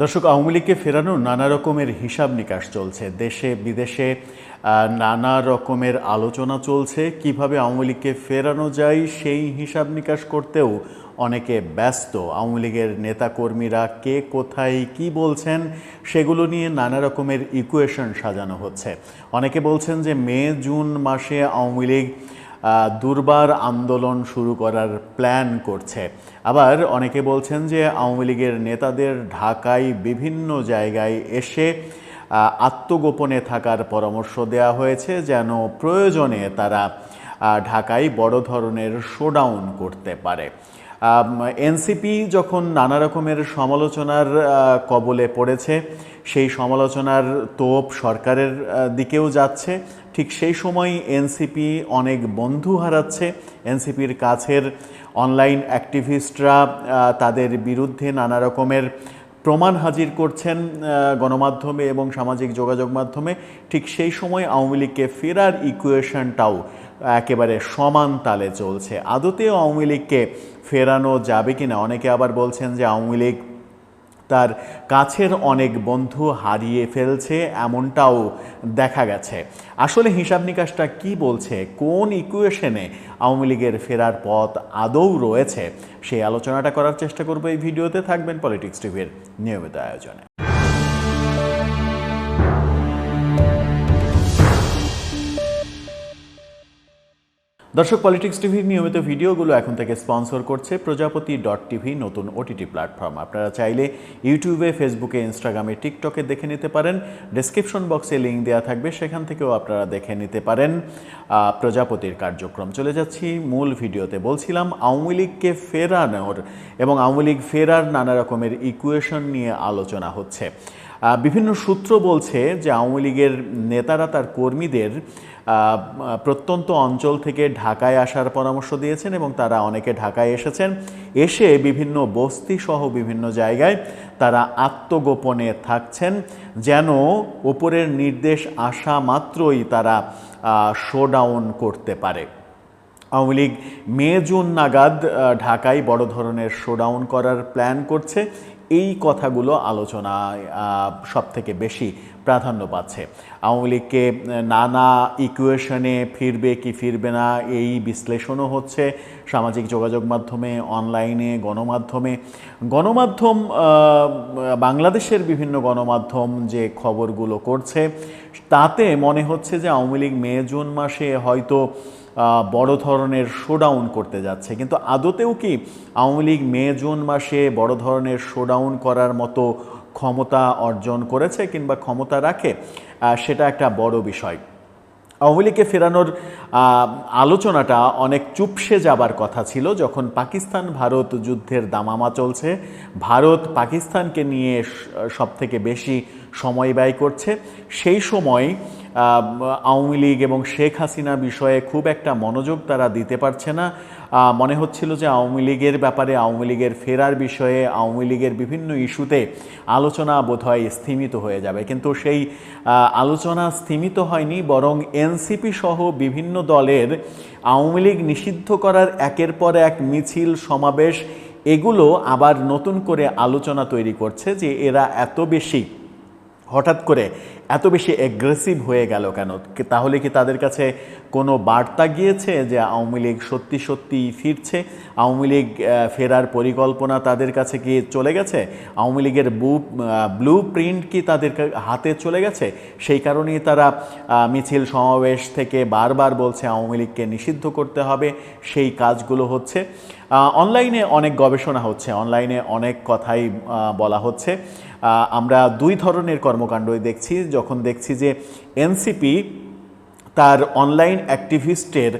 দর্শক, আওয়ামী লীগকে ফেরানোর নানা রকমের হিসাব নিকাশ চলছে। দেশে, বিদেশে নানা রকমের আলোচনা চলছে। কীভাবে আওয়ামী লীগকে ফেরানো যায় সেই হিসাব নিকাশ করতেও অনেকে ব্যস্ত। আওয়ামী লীগের নেতাকর্মীরা কে কোথায় কি বলছেন সেগুলো নিয়ে নানা রকমের ইকুয়েশন সাজানো হচ্ছে। অনেকে বলছেন যে মে, জুন মাসে আওয়ামী লীগ দুর্বার আন্দোলন শুরু করার প্ল্যান করছে। আবার অনেকে বলছেন যে আওয়ামী লীগের নেতাদের ঢাকায় বিভিন্ন জায়গায় এসে আত্মগোপনে থাকার পরামর্শ দেওয়া হয়েছে যেন প্রয়োজনে তারা ঢাকায় বড় ধরনের শোডাউন করতে পারে। এনসিপি যখন নানা রকমের সমালোচনার কবলে পড়েছে সেই সমালোচনার তোপ সরকারের দিকেও যাচ্ছে। ঠিক সেই সময় এনসিপি অনেক বন্ধু হারাচ্ছে। এনসিপির কাছের অনলাইন অ্যাক্টিভিস্টরা তাদের বিরুদ্ধে নানা রকমের প্রমাণ হাজির করছেন গণমাধ্যমে এবং সামাজিক যোগাযোগ মাধ্যমে। ঠিক সেই সময় আওয়ামী লীগকে ফেরার ইকুয়েশনটাও একেবারে সমান তালে চলছে। আদতেও আওয়ামী লীগকে ফেরানো যাবে কিনা? অনেকে আবার বলছেন যে আওয়ামী লীগ তার কাছের অনেক বন্ধু হারিয়ে ফেলছে, এমনটাও দেখা গেছে। আসলে হিসাব নিকাশটা কি বলছে, কোন ইকুয়েশনে আওয়ামী লীগের ফেরার পথ আদৌ রয়েছে, সেই আলোচনাটা করার চেষ্টা করব এই ভিডিওতে। থাকবেন পলিটিক্স টিভির নিয়মিত আয়োজনে। দর্শক পলিটিক্স টিভির নিয়মিত ভিডিওগুলো এখন থেকে স্পন্সর করছে প্রজাপতি ডট টিভি নতুন ওটিটি প্ল্যাটফর্ম আপনারা চাইলে ইউটিউবে, ফেসবুকে ইনস্টাগ্রামে টিকটকে দেখে নিতে পারেন। ডেসক্রিপশন বক্সে লিঙ্ক দেওয়া থাকবে, সেখান থেকেও আপনারা দেখে নিতে পারেন। প্রজাপতির কার্যক্রম। চলে যাচ্ছি মূল ভিডিওতে। বলছিলাম, আওয়ামী লীগকে ফেরানোর এবং আওয়ামী লীগ ফেরার নানা রকমের ইকুয়েশন নিয়ে আলোচনা হচ্ছে। বিভিন্ন সূত্র বলছে যে আওয়ামী লীগের নেতারা, তার কর্মীদের প্রত্যন্ত অঞ্চল থেকে ঢাকায় আসার পরামর্শ দিয়েছেন এবং তারা অনেকে ঢাকায় এসেছেন। এসে বিভিন্ন বস্তি সহ বিভিন্ন জায়গায় তারা আত্মগোপনে থাকছেন। যেন ওপরের নির্দেশ আসা মাত্রই তারা শোডাউন করতে পারে। আওয়ামী লীগ মে জুন নাগাদ ঢাকায় বড় ধরনের শোডাউন করার প্ল্যান করছে। এই কথাগুলো আলোচনায় সব থেকে বেশি প্রাধান্য পাচ্ছে। আওয়ামী লীগকে নানা ইকুয়েশনে ফিরবে কি ফিরবে না, এই বিশ্লেষণও হচ্ছে। সামাজিক যোগাযোগ মাধ্যমে অনলাইনে গণমাধ্যমে। গণমাধ্যম বাংলাদেশের বিভিন্ন গণমাধ্যম যে খবরগুলো করছে, তাতে মনে হচ্ছে যে আওয়ামী লীগ মে জুন মাসে হয়তো বড় ধরনের শোডাউন করতে যাচ্ছে। কিন্তু আদতেও কি আওয়ামী লীগ মে, জুন মাসে বড় ধরনের শোডাউন করার মতো ক্ষমতা অর্জন করেছে কিংবা ক্ষমতা রাখে? সেটা একটা বড় বিষয়। আওয়ামী লীগকে ফেরানোর আলোচনাটা অনেক চুপসে যাবার কথা ছিল যখন পাকিস্তান ভারত যুদ্ধের দামামা চলছে। ভারত পাকিস্তানকে নিয়ে সব থেকে বেশি সময় ব্যয় করছে। সেই সময় আওয়ামী লীগ এবং শেখ হাসিনা বিষয়ে খুব একটা মনোযোগ তারা দিতে পারছে না। মনে হচ্ছিল যে আওয়ামী লীগের ব্যাপারে, আওয়ামী লীগের ফেরার বিষয়ে, আওয়ামী লীগের বিভিন্ন ইস্যুতে আলোচনা বোধহয় স্থিমিত হয়ে যাবে। কিন্তু সেই আলোচনা স্থিমিত হয়নি, বরং এনসিপি সহ বিভিন্ন দলের আওয়ামী লীগ নিষিদ্ধ করার একের পর এক মিছিল, সমাবেশ, এগুলো আবার নতুন করে আলোচনা তৈরি করছে যে এরা এত বেশি হঠাৎ করে এত বেশি অ্যাগ্রেসিভ হয়ে গেল কেন? তাহলে কি তাদের কাছে কোনো বার্তা গিয়েছে যে আওয়ামী লীগ সত্যি সত্যি ফিরছে? আওয়ামী লীগ ফেরার পরিকল্পনা তাদের কাছে কি চলে গেছে? আওয়ামী লীগের বু ব্লু প্রিন্ট কি তাদের হাতে চলে গেছে? সেই কারণেই তারা মিছিল সমাবেশ থেকে বারবার বলছে আওয়ামী লীগকে নিষিদ্ধ করতে হবে। সেই কাজগুলো হচ্ছে। অনলাইনে অনেক গবেষণা হচ্ছে। অনলাইনে অনেক কথাই বলা হচ্ছে। আমরা দুই ধরনের কর্মকাণ্ডই দেখছি। যখন দেখছি যে এনসিপি তার অনলাইন অ্যাক্টিভিস্টের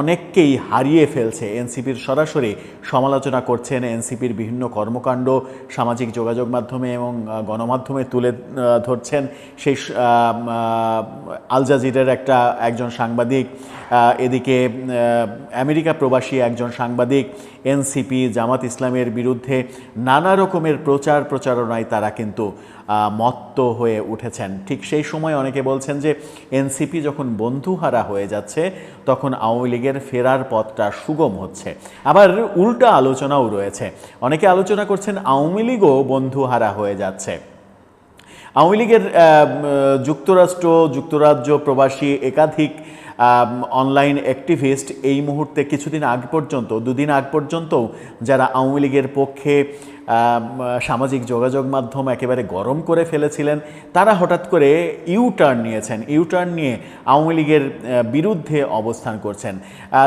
অনেককেই হারিয়ে ফেলছে। এনসিপির সরাসরি সমালোচনা করছেন এনসিপির বিভিন্ন কর্মকাণ্ড, সামাজিক যোগাযোগ মাধ্যমে এবং গণমাধ্যমে তুলে ধরছেন। সেই আল জাজিরের একটা, একজন সাংবাদিক এদিকে আমেরিকা প্রবাসী একজন সাংবাদিক, এনসিপি জামাত ইসলামের বিরুদ্ধে নানা রকমের প্রচার প্রচারণায় তারা কিন্তু মত্ত হয়ে উঠেছেন। ঠিক সেই সময় অনেকে বলছেন যে, এনসিপি যখন বন্ধুহারা হয়ে যাচ্ছে, তখন আওয়ামী লীগের ফেরার পথটা সুগম হচ্ছে। আবার উল্টা আলোচনাও রয়েছে। অনেকে আলোচনা করছেন আওয়ামী লীগও বন্ধুহারা হয়ে যাচ্ছে। আওয়ামী লীগের যুক্তরাষ্ট্র, যুক্তরাজ্য প্রবাসী, একাধিক অনলাইন অ্যাক্টিভিস্ট এই মুহূর্তে কিছুদিন আগ পর্যন্ত, দুদিন আগ পর্যন্তও যারা আওয়ামী লীগের পক্ষে সামাজিক যোগাযোগ মাধ্যম একেবারে গরম করে ফেলেছিলেন। তারা হঠাৎ করে ইউটার্ন নিয়েছেন। ইউটার্ন নিয়ে আওয়ামী লীগের বিরুদ্ধে অবস্থান করছেন।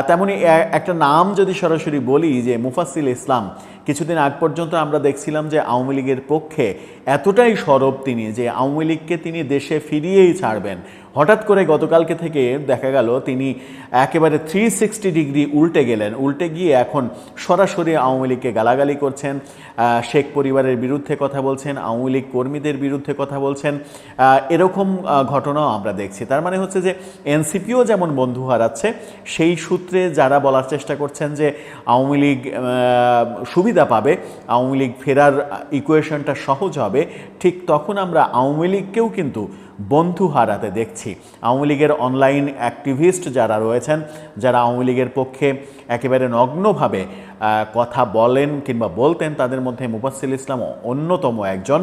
তেমনি একটা নাম যদি সরাসরি বলি যে মুফাসিল ইসলাম কিছুদিন আগ পর্যন্ত আমরা দেখছিলাম যে আওয়ামী লীগের পক্ষে এতটাই সরব তিনি যে আওয়ামী লীগকে তিনি দেশে ফিরিয়েই ছাড়বেন। হঠাৎ করে গতকালকে থেকে দেখা গেল তিনি একেবারে থ্রি সিক্সটি ডিগ্রি উল্টে গেলেন। উল্টে গিয়ে এখন সরাসরি আওয়ামী লীগকে গালাগালি করছেন। শেখ পরিবারের বিরুদ্ধে কথা বলছেন আওয়ামী লীগ কর্মীদের বিরুদ্ধে কথা বলছেন। এরকম ঘটনাও আমরা দেখছি। তার মানে হচ্ছে যে এনসিপিও যেমন বন্ধু হারাচ্ছে সেই সূত্রে যারা বলার চেষ্টা করছেন যে আওয়ামী লীগ আহ, সুবিধা পাবে, আওয়ামী লীগ ফেরার ইকুয়েশনটা সহজ হবে, ঠিক তখন আমরা আওয়ামী লীগকেও কিন্তু বন্ধু হারাতে দেখছি। আওয়ামী লীগের অনলাইন অ্যাক্টিভিস্ট যারা রয়েছেন, যারা আওয়ামী লীগের পক্ষে একেবারে নগ্নভাবে কথা বলেন কিংবা বলতেন, তাদের মধ্যে মুফাসিল ইসলাম অন্যতম একজন।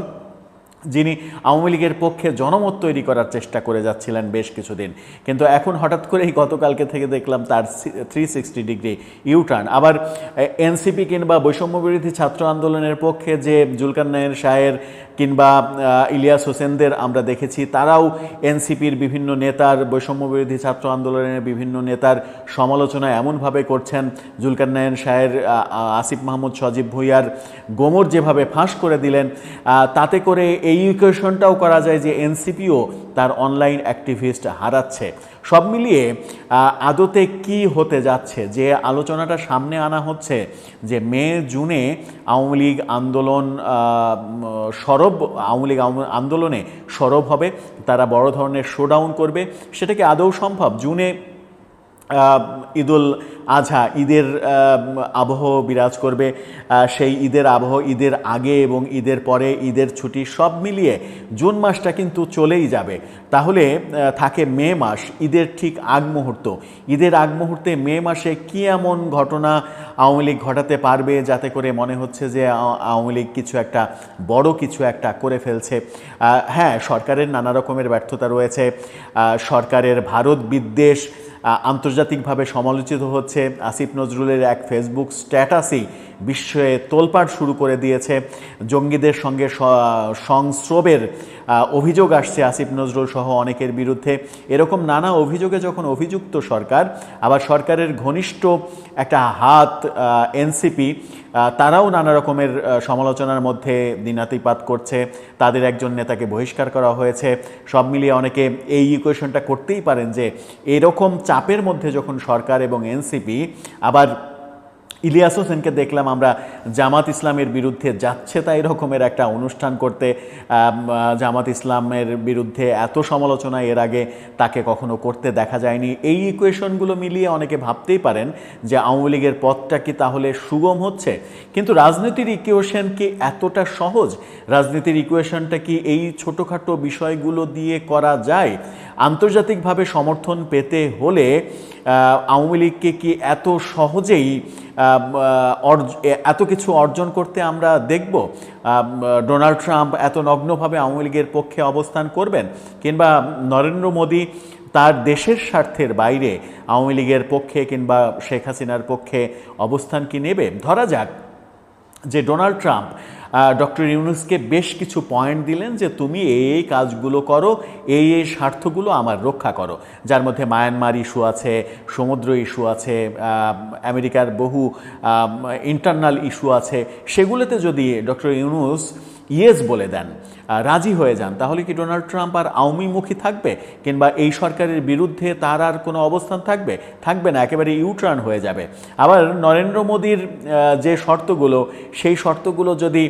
যিনি আওয়ামী লীগের পক্ষে জনমত তৈরি করার চেষ্টা করে যাচ্ছিলেন বেশ কিছুদিন। কিন্তু এখন হঠাৎ করেই গতকালকে থেকে দেখলাম তার three sixty degree U turn আবার এনসিপি কিংবা বৈষম্যবিরোধী ছাত্র আন্দোলনের পক্ষে যে জুলকান্নায়ের শাহের কিংবা ইলিয়াস হোসেনদের আমরা দেখেছি তারাও এনসিপির বিভিন্ন নেতার বৈষম্য বিরোধী ছাত্র আন্দোলনের বিভিন্ন নেতার সমালোচনা এমনভাবে করছেন। জুলকান্নায়ন শাহের আহ, আহ, আসিফ মাহমুদ সজীব ভুইয়ার গোমর যেভাবে ফাঁস করে দিলেন তাতে করে এই ইকুয়েশনটাও করা যায় যে এনসিপিও তার অনলাইন অ্যাক্টিভিস্ট হারাচ্ছে। সব মিলিয়ে আদতে কি হতে যাচ্ছে? যে আলোচনাটা সামনে আনা হচ্ছে যে মে, জুনে আওয়ামী লীগ আন্দোলন সরব, আওয়ামী লীগ আন্দোলনে সরব হবে, তারা বড় ধরনের শোডাউন করবে। সেটা কি আদৌ সম্ভব? জুনে ঈদুল আজহা, ঈদের আবহ বিরাজ করবে। সেই ঈদের আবহ, ঈদের আগে এবং ঈদের পরে, ঈদের ছুটি সব মিলিয়ে জুন মাসটা কিন্তু চলেই যাবে। তাহলে থাকে মে মাস, ঈদের ঠিক আগ মুহূর্ত। ঈদের আগ মুহূর্তে মে মাসে কি এমন ঘটনা আওয়ামী লীগ ঘটাতে পারবে যাতে করে মনে হচ্ছে যে আওয়ামী লীগ কিছু একটা বড় কিছু একটা করে ফেলছে? হ্যাঁ সরকারের নানা রকমের ব্যর্থতা রয়েছে। সরকারের ভারত বিদ্বেষ আন্তর্জাতিকভাবে সমালোচিত হচ্ছে আসিফ নজরুলের এক ফেসবুক স্ট্যাটাসই বিশ্বে তোলপাড় শুরু করে দিয়েছে। জঙ্গিদের সঙ্গে সংস্রবের অভিযোগ আসছে আসিফ নজরুল সহ অনেকের বিরুদ্ধে। এরকম নানা অভিযোগে যখন অভিযুক্ত সরকার, আবার সরকারের ঘনিষ্ঠ একটা হাত এনসিপি তারাও নানা রকমের সমালোচনার মধ্যে দিনাতিপাত করছে। তাদের একজন নেতাকে বহিষ্কার করা হয়েছে। সব মিলিয়ে অনেকে এই ইকুয়েশনটা করতেই পারেন যে, এরকম চাপের মধ্যে যখন সরকার এবং এনসিপি আবার ইলিয়াস হোসেনকে দেখলাম আমরা জামাত ইসলামের বিরুদ্ধে যাচ্ছে তাই রকমের একটা অনুষ্ঠান করতে। জামাত ইসলামের বিরুদ্ধে এত সমালোচনা এর আগে তাকে কখনো করতে দেখা যায়নি। এই ইকুয়েশনগুলো মিলিয়ে অনেকে ভাবতেই পারেন যে আওয়ামী লীগের পথটা কি তাহলে সুগম হচ্ছে? কিন্তু রাজনীতির ইকুয়েশন কি এতটা সহজ? রাজনীতির ইকুয়েশনটা কি এই ছোটোখাটো বিষয়গুলো দিয়ে করা যায়? আন্তর্জাতিকভাবে সমর্থন পেতে হলে আওয়ামী লীগকে কি এত সহজেই এত কিছু অর্জন করতে আমরা দেখব ডোনাল্ড ট্রাম্প এত নগ্নভাবে আওয়ামী লীগের পক্ষে অবস্থান করবেন কিংবা নরেন্দ্র মোদী তার দেশের স্বার্থের বাইরে আওয়ামী লীগের পক্ষে কিংবা শেখ হাসিনার পক্ষে অবস্থান কি নেবে? ধরা যাক যে ডোনাল্ড ট্রাম্প ডক্টর ইউনুসকে বেশ কিছু পয়েন্ট দিলেন যে তুমি এই এই কাজগুলো করো, এই এই স্বার্থগুলো আমার রক্ষা করো। যার মধ্যে মায়ানমার ইস্যু আছে, সমুদ্র ইস্যু আছে আমেরিকার বহু ইন্টারনাল ইস্যু আছে। সেগুলোতে যদি ডক্টর ইউনুস ইয়েস বলে দেন রাজি হয়ে যান, তাহলে কি ডোনাল্ড ট্রাম্প আর আওয়ামীমুখী থাকবে? কিংবা এই সরকারের বিরুদ্ধে তার আর কোনো অবস্থান থাকবে? থাকবে না, একেবারে ইউটার্ন হয়ে যাবে। আবার নরেন্দ্র মোদীর যে শর্তগুলো, সেই শর্তগুলো যদি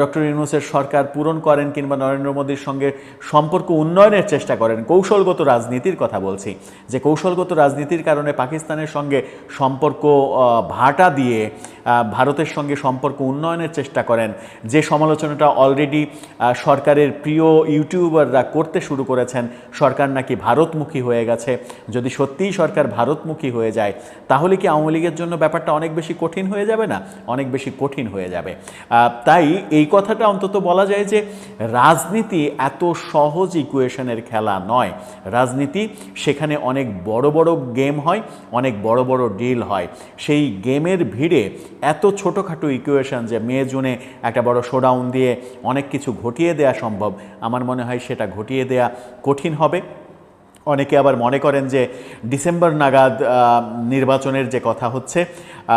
ডক্টর ইউনুসের সরকার পূরণ করেন কিংবা নরেন্দ্র মোদীর সঙ্গে সম্পর্ক উন্নয়নের চেষ্টা করেন, কৌশলগত রাজনীতির কথা বলছি, যে কৌশলগত রাজনীতির কারণে পাকিস্তানের সঙ্গে সম্পর্ক ভাটা দিয়ে ভারতের সঙ্গে সম্পর্ক উন্নয়নের চেষ্টা করেন। যে সমালোচনাটা অলরেডি সরকারের প্রিয় ইউটিউবাররা করতে শুরু করেছেন, সরকার নাকি ভারতমুখী হয়ে গেছে। যদি সত্যিই সরকার ভারতমুখী হয়ে যায়, তাহলে কি আওয়ামী লীগের জন্য ব্যাপারটা অনেক বেশি কঠিন হয়ে যাবে না? অনেক বেশি কঠিন হয়ে যাবে। তাই এই কথাটা অন্তত বলা যায় যে, রাজনীতি এত সহজ ইকুয়েশনের খেলা নয়। রাজনীতি সেখানে অনেক বড় বড় গেম হয়, অনেক বড় বড় ডিল হয়। সেই গেমের ভিড়ে এত ছোটোখাটো ইকুয়েশন যে মে জুনে একটা বড় শোডাউন দিয়ে অনেক কিছু ঘটিয়ে দেওয়া সম্ভব। আমার মনে হয় সেটা ঘটিয়ে দেওয়া কঠিন হবে। অনেকে আবার মনে করেন যে ডিসেম্বর নাগাদ নির্বাচনের যে কথা হচ্ছে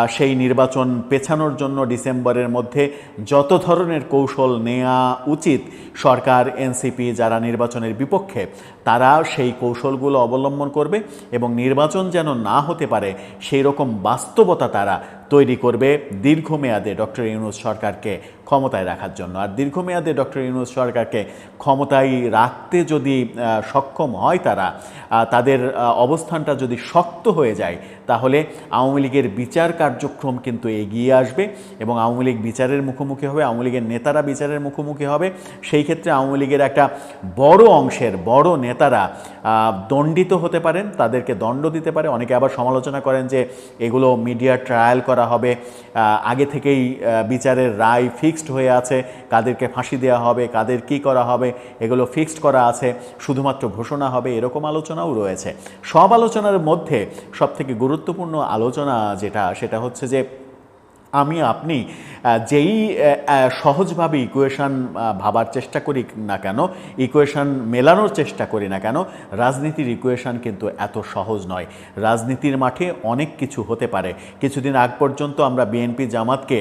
সেই নির্বাচন পেছানোর জন্য ডিসেম্বরের মধ্যে যত ধরনের কৌশল নেওয়া উচিত সরকার এনসিপি যারা নির্বাচনের বিপক্ষে, তারা সেই কৌশলগুলো অবলম্বন করবে এবং নির্বাচন যেন না হতে পারে, সেই রকম বাস্তবতা তারা তৈরি করবে দীর্ঘমেয়াদে ডক্টর ইউনুস সরকারকে ক্ষমতায় রাখার জন্য। আর দীর্ঘমেয়াদে ডক্টর ইউনুস সরকারকে ক্ষমতায় রাখতে যদি সক্ষম হয় তারা তাদের অবস্থানটা যদি শক্ত হয়ে যায়, তাহলে আওয়ামী লীগের বিচার কার্যক্রম কিন্তু এগিয়ে আসবে এবং আওয়ামী লীগ বিচারের মুখোমুখি হবে, আওয়ামী লীগের নেতারা বিচারের মুখোমুখি হবে। সেই ক্ষেত্রে আওয়ামী লীগের একটা বড় অংশের, বড় নেতারা দণ্ডিত হতে পারেন, তাদেরকে দণ্ড দিতে পারে। অনেকে আবার সমালোচনা করেন যে এগুলো মিডিয়া ট্রায়াল করা হবে। আগে থেকেই বিচারের রায় ফিক্সড হয়ে আছে। কাদেরকে ফাঁসি দেওয়া হবে, কাদের কি করা হবে, এগুলো ফিক্সড করা আছে। শুধুমাত্র ঘোষণা হবে এরকম আলোচনাও রয়েছে। সব আলোচনার মধ্যে সবথেকে গুরুত্বপূর্ণ আলোচনা যেটা, সেটা হচ্ছে যে আমি, আপনি যেই সহজভাবে ইকুয়েশান ভাবার চেষ্টা করি না কেন ইকুয়েশান মেলানোর চেষ্টা করি না কেন, রাজনীতির ইকুয়েশান কিন্তু এত সহজ নয়। রাজনীতির মাঠে অনেক কিছু হতে পারে। কিছুদিন আগ পর্যন্ত আমরা বিএনপি জামাতকে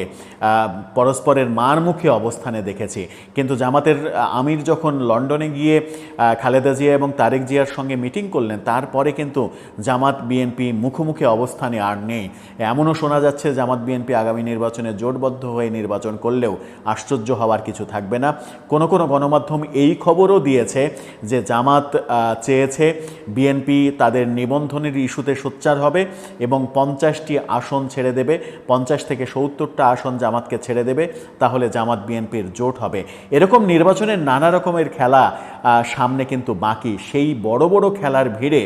পরস্পরের মারমুখী অবস্থানে দেখেছি। কিন্তু জামাতের আমির যখন লন্ডনে গিয়ে খালেদা জিয়া এবং তারেক জিয়ার সঙ্গে মিটিং করলেন, তারপরে কিন্তু জামাত বিএনপি মুখোমুখি অবস্থানে আর নেই। এমনও শোনা যাচ্ছে জামাত বিএনপি আগামী নির্বাচনে জোটবদ্ধ হয়ে নির্বাচন করলেও আশ্চর্য হওয়ার কিছু থাকবে না। কোনো কোনো গণমাধ্যম এই খবরও দিয়েছে যে জামাত চেয়েছে বিএনপি তাদের নিবন্ধনের ইস্যুতে সোচ্চার হবে এবং পঞ্চাশটি আসন ছেড়ে দেবে। পঞ্চাশ থেকে সত্তরটা আসন জামাতকে ছেড়ে দেবে, তাহলে জামাত বিএনপির জোট হবে। এরকম নির্বাচনের নানা রকমের খেলা সামনে কিন্তু বাকি। সেই বড় বড় খেলার ভিড়ে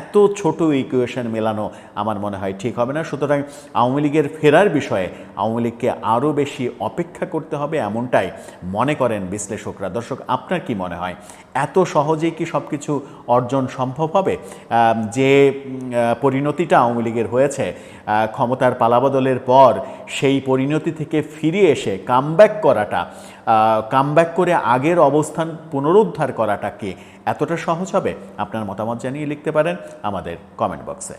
এত ছোট ইকুয়েশন মেলানো আমার মনে হয় ঠিক হবে না। সুতরাং আওয়ামী লীগের ফেরার বিষয়ে আওয়ামী লীগকে আরও বেশি অপেক্ষা করতে হবে এমনটাই মনে করেন বিশ্লেষকরা। দর্শক, আপনার কি মনে হয়? এত সহজেই কি সব কিছু অর্জন সম্ভব হবে? যে পরিণতিটা আওয়ামী লীগের হয়েছে ক্ষমতার পালাবদলের পর সেই পরিণতি থেকে ফিরে এসে কামব্যাক করাটা কামব্যাক করে আগের অবস্থান পুনরুদ্ধার করাটা কি এতটা সহজ হবে? আপনার মতামত জানিয়ে লিখতে পারেন আমাদের কমেন্ট বক্সে